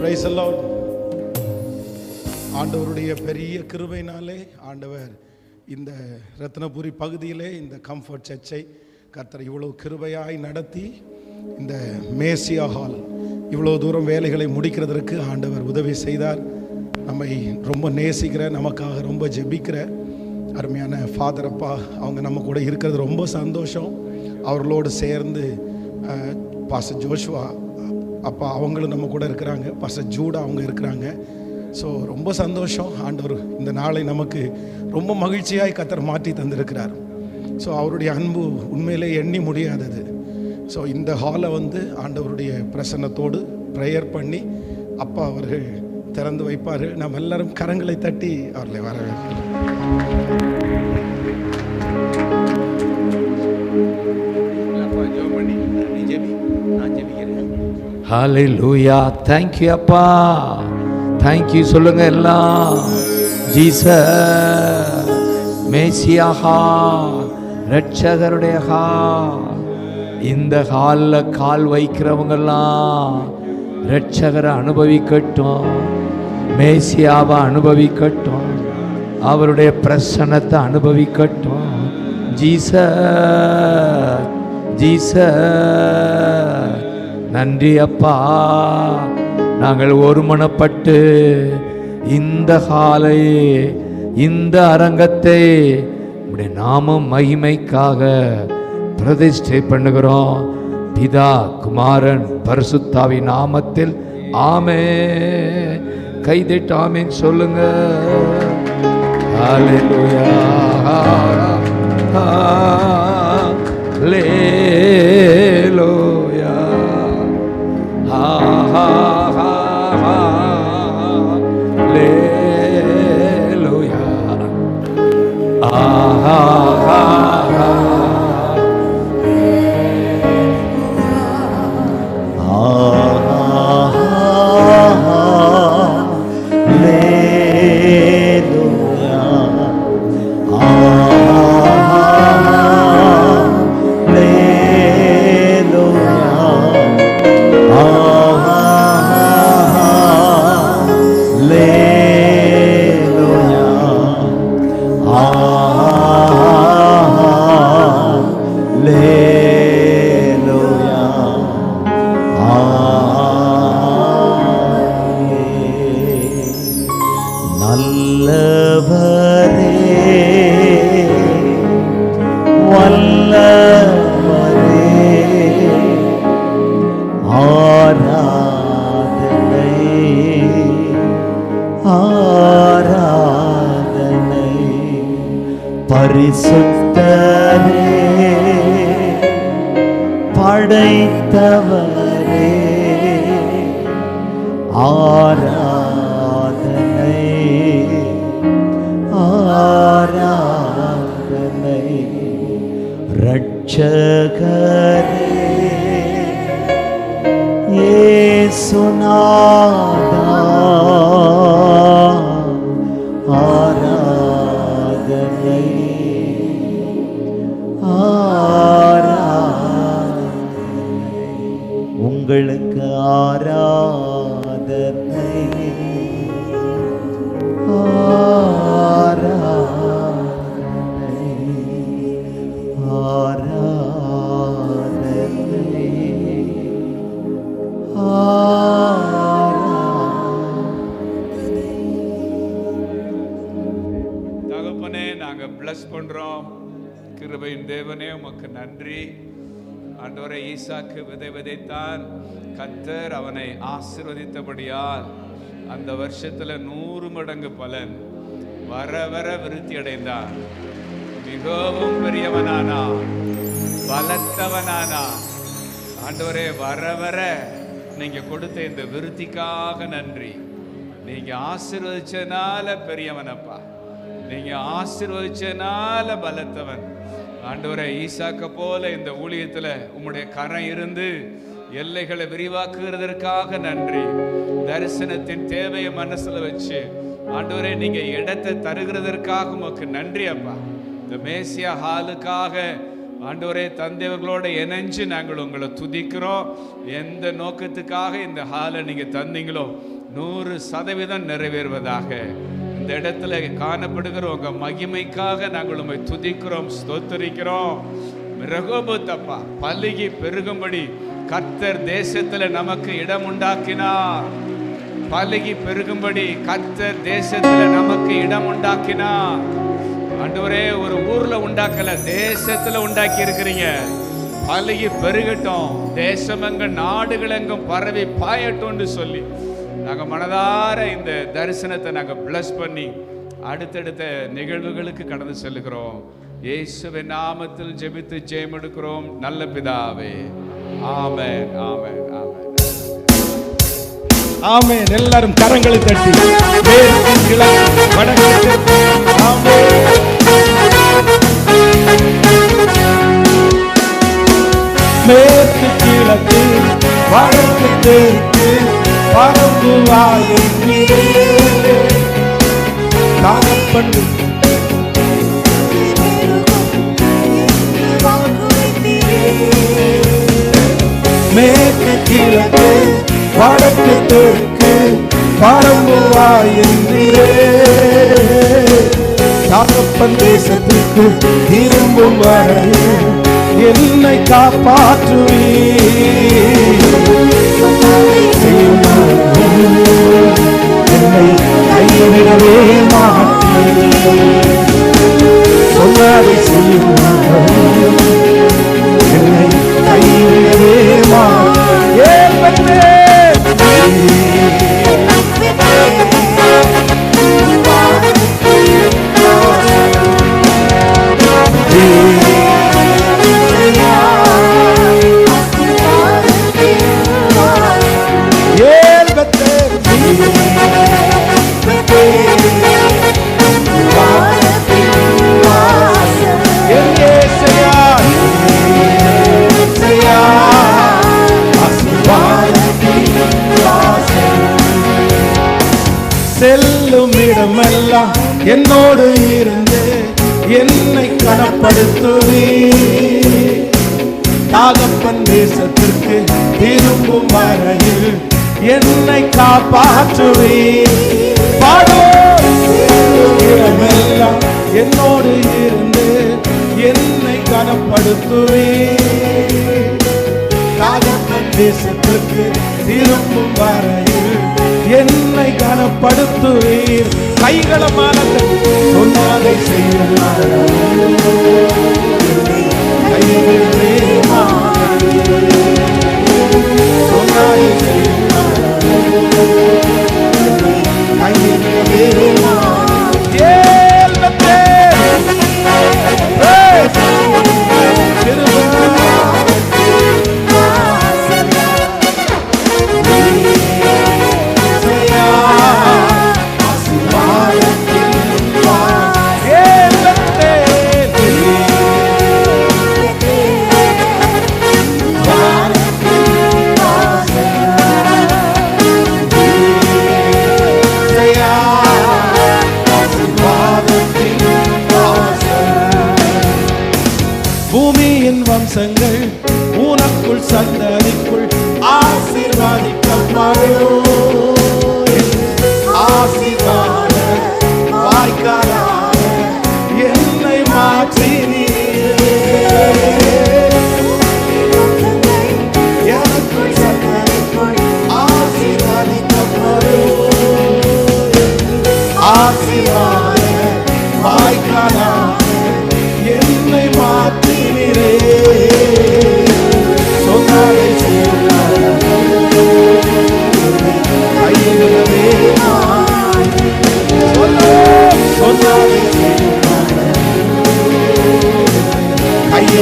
Price ஆண்டவருடைய பெரிய கிருபையினாலே ஆண்டவர் இந்த ரத்னபுரி பகுதியிலே இந்த கம்ஃபர்ட் சர்ச்சை கர்த்தர் இவ்வளோ கிருபையாய் நடத்தி இந்த மேசியா ஹால் இவ்வளோ தூரம் வேலைகளை முடிக்கிறதற்கு ஆண்டவர் உதவி செய்தார். நம்மை ரொம்ப நேசிக்கிற நமக்காக ரொம்ப ஜெபிக்கிற அருமையான ஃபாதர் அப்பா அவங்க நம்ம கூட இருக்கிறது ரொம்ப சந்தோஷம். அவர்களோடு சேர்ந்து பாச ஜோஷுவா அப்பா அவங்களும் நம்ம கூட இருக்கிறாங்க. பாச ஜூடாக அவங்க இருக்கிறாங்க. ஸோ ரொம்ப சந்தோஷம். ஆண்டவர் இந்த நாளை நமக்கு ரொம்ப மகிழ்ச்சியாய் கத்தர் மாற்றி தந்திருக்கிறார். ஸோ அவருடைய அன்பு உண்மையிலே எண்ணி முடியாதது. ஸோ இந்த ஹாலை வந்து ஆண்டவருடைய பிரசன்னத்தோடு ப்ரேயர் பண்ணி அப்பா அவர்கள் திறந்து வைப்பார். நாம் எல்லாரும் கரங்களை தட்டி அவர்களை வரவேற்கிறோம். அப்பா பண்ணி. நீ ஜெபி நான் ஜெபிக்கிறேன். ஹalleluya தேங்க் யூ அப்பா. தேங்க் யூ சொல்லுங்க எல்லாம். ஜீச மேசியாகா. ரட்சகருடைய ஹா இந்த ஹாலில் கால் வைக்கிறவங்கெல்லாம் ரட்சகரை அனுபவிக்கட்டும். மேசியாவை அனுபவிக்கட்டும். அவருடைய பிரசன்னத்தை அனுபவிக்கட்டும். ஜீச ஜீச நன்றி அப்பா. நாங்கள் ஒருமனப்பட்டு இந்த காலை இந்த அரங்கத்தை உடைய நாமம் மகிமைக்காக பிரதிஷ்டை பண்ணுகிறோம். பிதா குமாரன் பரிசுத்தாவி நாமத்தில் ஆமே கைதிட்டு ஆமேன்னு சொல்லுங்க. லேலோ heart. நல்லவரே வல்லவரே. ஆராதனை ஆராதனை. பரிசுத்தரே படைத்தவரே. ஆரா ரட்சகரே நாங்கள் நாங்க பண்ணுறோம் கிருபையின் தேவனே உமக்கு நன்றி. ஆண்டவரை ஈசாக்கு விதை விதைத்தான் கத்தர் அவனை ஆசிர்வதித்தபடியால் அந்த வருஷத்தில் நூறு மடங்கு பலன். வர வர விருத்தி அடைந்தான் மிகவும் பெரியவனானா. பலத்தவனானா. ஆண்டவரே வர வர நீங்கள் கொடுத்த இந்த விருத்திக்காக நன்றி. நீங்கள் ஆசீர்வதிச்சனால பெரியவனப்பா. நீங்க ஆசீர்வதிச்சனால பலத்தவன். ஆண்டவரை ஈசாக்க போல இந்த ஊழியத்துல உம்முடைய கரம் இருந்து எல்லைகளை விரிவாக்குகிறதற்காக நன்றி. தரிசனத்தின் தேவையை மனசுல வச்சு ஆண்டவரே நீங்க இடத்தை தருகிறதற்காக உமக்கு நன்றி அப்பா. இந்த மேசியா ஹாலுக்காக ஆண்டவரே தந்தைவர்களோட இணைஞ்சு நாங்கள் உங்களை துதிக்கிறோம். எந்த நோக்கத்துக்காக இந்த ஹாலை நீங்க தந்தீங்களோ நூறு சதவீதம் நிறைவேறுவதாக. இந்த இடத்துல காணப்படுகிற உங்க மகிமைக்காக நாங்கள் உண்மை துதிக்கிறோம் ஸ்தோத்தரிக்கிறோம். ரகோபத்தப்பா பல்லுகி பெருகும்படி கர்த்தர் தேசத்துல நமக்கு இடம் உண்டாக்கினார். பல்லுகி பெருகும்படி கர்த்தர் தேசத்துல நமக்கு இடம் உண்டாக்கினார். ஆண்டவரே ஒரு ஊர்ல உண்டாக்கல தேசத்துல உண்டாக்கி இருக்கிறீங்க பல்லுகி பெருகட்டும் தேசமெங்கும் நாடுகள் எங்கும் பரவி பாயட்டும்னு சொல்லி நாங்க மனதார இந்த தரிசனத்தை நாங்க பிளஸ் பண்ணி அடுத்தடுத்த நிகழ்வுகளுக்கு கடந்து செல்லுகிறோம். இயேசுவின் நாமத்தில் ஜெபித்து ஜெயமெடுக்கிறோம் நல்ல பிதாவே. ஆமேன் ஆமேன் ஆமேன். ஆமென். எல்லாரும் கரங்களை தட்டி. மேற்கு மேற்கு கிழக்கு வடக்கு தெற்கு. பரம்புவாயின் தகப்பன் மேற்கு கிழக்கு வடக்கு தெற்கு பரம்புவாயின் தகப்பன் தேசத்திற்கு திரும்பும் வரை என்னை காப்பாற்றுவீர் செல்லும் இடமெல்லாம் என்னோடு இருந்து என்னை கனப்படுத்துவே. தாகப்பன் தேசத்திற்கு திரும்பும் வரையில் என்னை காப்பாற்றுவே. பாடோ இடமெல்லாம் என்னோடு இருந்து என்னை கனப்படுத்துவே. கனப்படுத்துவீர் கைகளமான சொன்னதை செய்யும் கைவிடவே மாட்டேன். சொன்னதை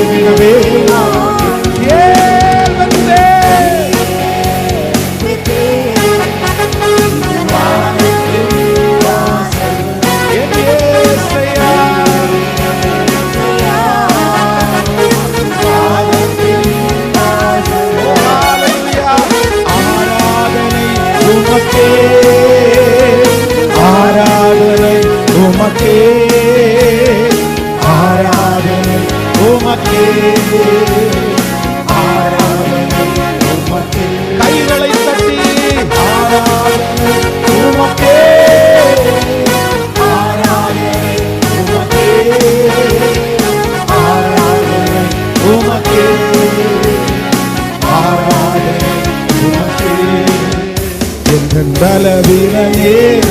viver. என்